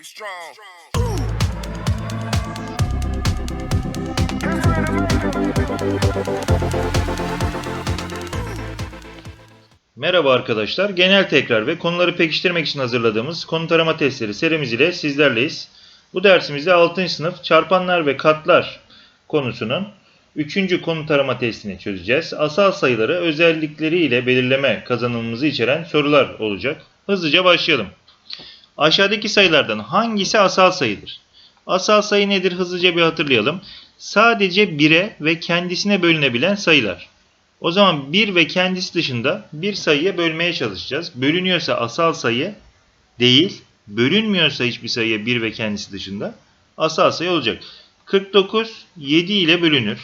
Be strong. Merhaba arkadaşlar. Genel tekrar ve konuları pekiştirmek için hazırladığımız konu tarama testleri serimiz ile sizlerleyiz. Bu dersimizde 6. sınıf çarpanlar ve katlar konusunun 3. konu tarama testini çözeceğiz. Asal sayıları özellikleri ile belirleme kazanımımızı içeren sorular olacak. Hızlıca başlayalım. Aşağıdaki sayılardan hangisi asal sayıdır? Asal sayı nedir? Hızlıca bir hatırlayalım. Sadece 1'e ve kendisine bölünebilen sayılar. O zaman 1 ve kendisi dışında bir sayıya bölmeye çalışacağız. Bölünüyorsa asal sayı değil, bölünmüyorsa hiçbir sayıya 1 ve kendisi dışında asal sayı olacak. 49 7 ile bölünür.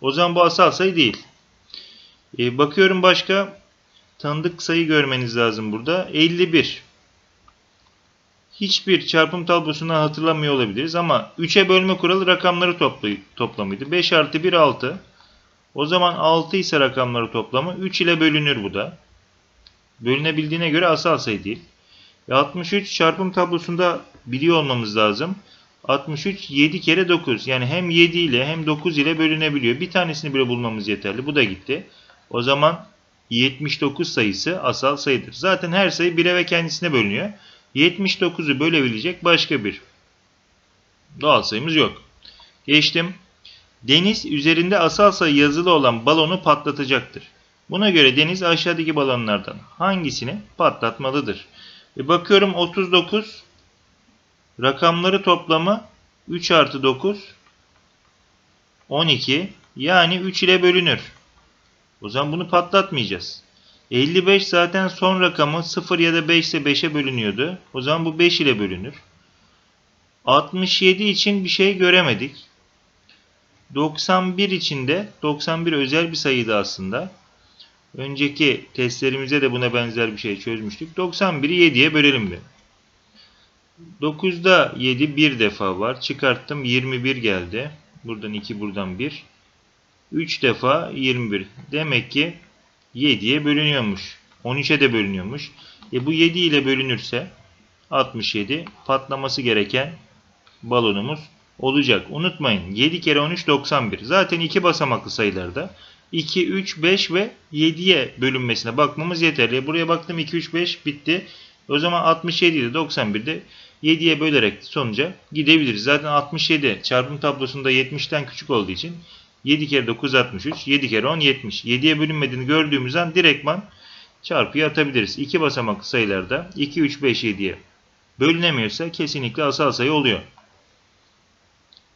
O zaman bu asal sayı değil. Ee, bakıyorum başka tanıdık sayı görmeniz lazım burada. 51. Hiçbir çarpım tablosundan hatırlamıyor olabiliriz ama 3'e bölme kuralı rakamları toplamıydı. 5 artı 1 6. O zaman 6 ise rakamları toplamı 3 ile bölünür bu da. Bölünebildiğine göre asal sayı değil. E 63 çarpım tablosunda biliyor olmamız lazım. 63 7 kere 9 yani hem 7 ile hem 9 ile bölünebiliyor. Bir tanesini bile bulmamız yeterli. Bu da gitti. O zaman 79 sayısı asal sayıdır. Zaten her sayı 1'e ve kendisine bölünüyor. 79'u bölebilecek başka bir doğal sayımız yok. Geçtim. Deniz üzerinde asal sayı yazılı olan balonu patlatacaktır. Buna göre Deniz aşağıdaki balonlardan hangisini patlatmalıdır? E bakıyorum 39 rakamları toplamı 3 artı 9 12 yani 3 ile bölünür. O zaman bunu patlatmayacağız. 55 zaten son rakamı 0 ya da 5 ise 5'e bölünüyordu. O zaman bu 5 ile bölünür. 67 için bir şey göremedik. 91 içinde 91 özel bir sayıydı aslında. Önceki testlerimizde de buna benzer bir şey çözmüştük. 91'i 7'ye bölelim bir. 9'da 7 bir defa var. Çıkarttım 21 geldi. Buradan 2 buradan 1. 3 defa 21. Demek ki 7'ye bölünüyormuş. 13'e de bölünüyormuş. E bu 7 ile bölünürse 67 patlaması gereken balonumuz olacak. Unutmayın 7 kere 13 91. Zaten iki basamaklı sayılarda 2, 3, 5 ve 7'ye bölünmesine bakmamız yeterli. Buraya baktım 2, 3, 5 bitti. O zaman 67 ile 91'de 7'ye bölerek sonuca gidebiliriz. Zaten 67 çarpım tablosunda 70'ten küçük olduğu için 7 kere 9 63, 7 kere 10 70. 7'ye bölünmediğini gördüğümüz an direktman çarpıya atabiliriz. İki basamaklı sayılarda 2, 3, 5, 7'ye bölünemiyorsa kesinlikle asal sayı oluyor.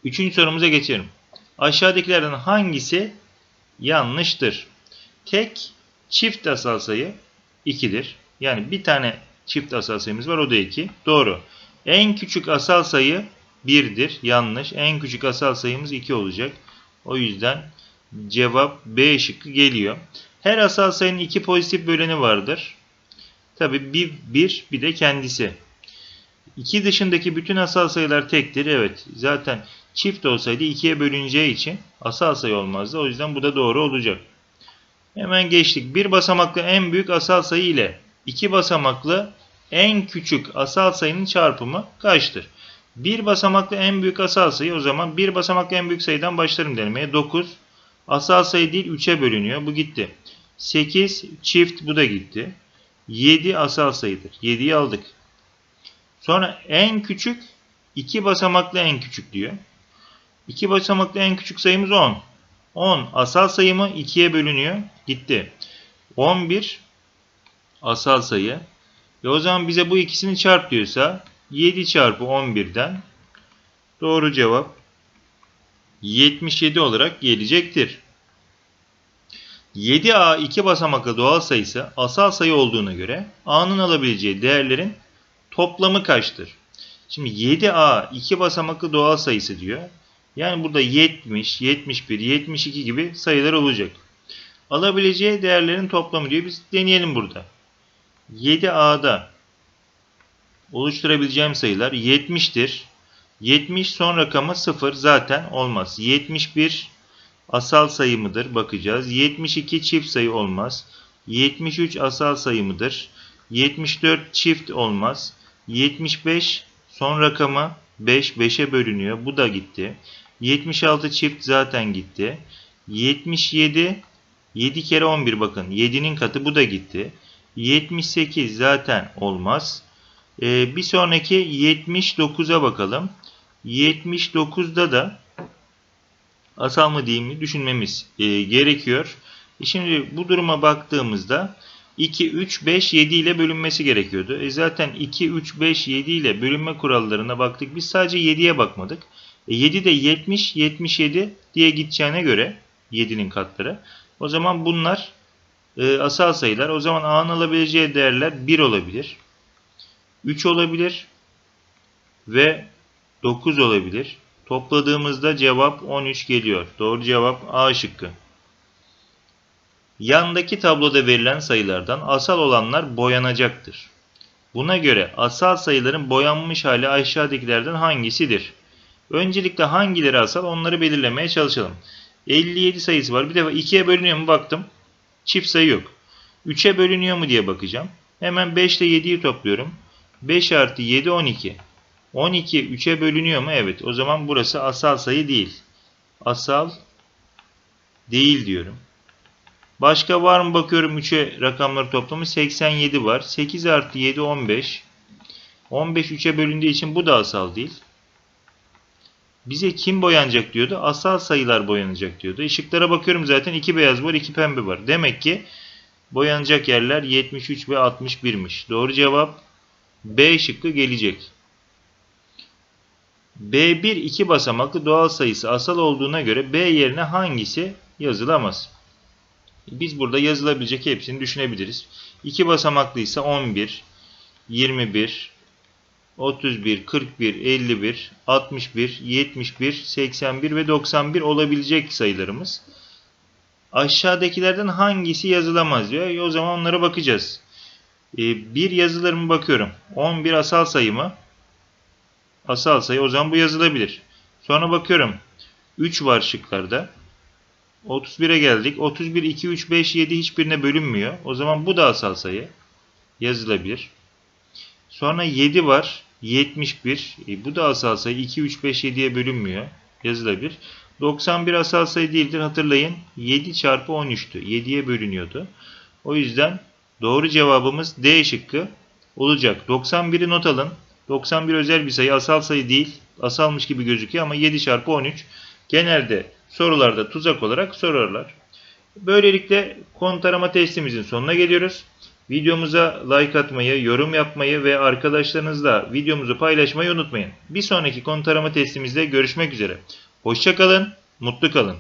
Üçüncü sorumuza geçelim. Aşağıdakilerden hangisi yanlıştır? Tek çift asal sayı 2'dir. Yani bir tane çift asal sayımız var o da 2. Doğru. En küçük asal sayı 1'dir. Yanlış. En küçük asal sayımız 2 olacak. O yüzden cevap B şıkkı geliyor. Her asal sayının iki pozitif böleni vardır. Tabi bir, bir, bir de kendisi. 2 dışındaki bütün asal sayılar tektir. Evet zaten çift olsaydı 2'ye bölüneceği için asal sayı olmazdı. O yüzden bu da doğru olacak. Hemen geçtik. Bir basamaklı en büyük asal sayı ile iki basamaklı en küçük asal sayının çarpımı kaçtır? Bir basamaklı en büyük asal sayı o zaman bir basamaklı en büyük sayıdan başlarım denemeye. 9 asal sayı değil 3'e bölünüyor. Bu gitti. 8 çift bu da gitti. 7 asal sayıdır. 7'yi aldık. Sonra en küçük iki basamaklı en küçük diyor. İki basamaklı en küçük sayımız 10. 10 asal sayı mı 2'ye bölünüyor. Gitti. 11 asal sayı. E o zaman bize bu ikisini çarp diyorsa 7 çarpı 11'den doğru cevap 77 olarak gelecektir. 7a iki basamaklı doğal sayısı asal sayı olduğuna göre a'nın alabileceği değerlerin toplamı kaçtır? Şimdi 7a iki basamaklı doğal sayısı diyor. Yani burada 70, 71, 72 gibi sayılar olacak. Alabileceği değerlerin toplamı diyor. Biz deneyelim burada. 7a'da oluşturabileceğim sayılar 70'tir. 70 son rakamı 0 zaten olmaz. 71 asal sayı mıdır? Bakacağız. 72 çift sayı olmaz. 73 asal sayı mıdır? 74 çift olmaz. 75 Son rakamı 5, 5'e bölünüyor. Bu da gitti. 76 çift zaten gitti. 77, 7 kere 11 bakın. 7'nin katı bu da gitti. 78 zaten olmaz. Ee, bir sonraki 79'a bakalım. 79'da da asal mı değil mi düşünmemiz e, gerekiyor. E şimdi bu duruma baktığımızda 2, 3, 5, 7 ile bölünmesi gerekiyordu. E zaten 2, 3, 5, 7 ile bölünme kurallarına baktık. Biz sadece 7'ye bakmadık. E 7 de 70, 77 diye gideceğine göre 7'nin katları. O zaman bunlar e, asal sayılar. O zaman A'nın alabileceği değerler 1 olabilir. 3 olabilir. Ve 9 olabilir. Topladığımızda cevap 13 geliyor. Doğru cevap A şıkkı. Yandaki tabloda verilen sayılardan asal olanlar boyanacaktır. Buna göre asal sayıların boyanmış hali aşağıdakilerden hangisidir? Öncelikle hangileri asal onları belirlemeye çalışalım. 57 sayısı var. Bir defa 2'ye bölünüyor mu baktım. Çift sayı yok. 3'e bölünüyor mu diye bakacağım. Hemen 5 ile 7'yi topluyorum. 5 artı 7 12. 12 3'e bölünüyor mu? Evet. O zaman burası asal sayı değil. Asal değil diyorum. Başka var mı bakıyorum 3'e rakamları toplamı 87 var. 8 artı 7 15. 15 3'e bölündüğü için bu da asal değil. Bize kim boyanacak diyordu? Asal sayılar boyanacak diyordu. Işıklara bakıyorum zaten 2 beyaz var 2 pembe var. Demek ki boyanacak yerler 73 ve 61'miş. Doğru cevap B şıkkı gelecek. B1 iki basamaklı doğal sayısı asal olduğuna göre B yerine hangisi yazılamaz? Biz burada yazılabilecek hepsini düşünebiliriz. 2 basamaklıysa 11, 21, 31, 41, 51, 61, 71, 81 ve 91 olabilecek sayılarımız. Aşağıdakilerden hangisi yazılamaz diyor. E o zaman onlara bakacağız. E, bir yazılır mı bakıyorum. 11 asal sayı mı? Asal sayı. O zaman bu yazılabilir. Sonra bakıyorum. 3 var şıklarda. 31'e geldik. 31, 2, 3, 5, 7 hiçbirine bölünmüyor. O zaman bu da asal sayı. Yazılabilir. Sonra 7 var. 71. E, bu da asal sayı. 2, 3, 5, 7'ye bölünmüyor. Yazılabilir. 91 asal sayı değildir. Hatırlayın. 7 çarpı 13'tü. 7'ye bölünüyordu. O yüzden doğru cevabımız D şıkkı olacak. 91'i not alın. 91 özel bir sayı. Asal sayı değil. Asalmış gibi gözüküyor ama 7 çarpı 13. Genelde sorularda tuzak olarak sorarlar. Böylelikle konu tarama testimizin sonuna geliyoruz. Videomuza like atmayı, yorum yapmayı ve arkadaşlarınızla videomuzu paylaşmayı unutmayın. Bir sonraki konu tarama testimizde görüşmek üzere. Hoşçakalın, mutlu kalın.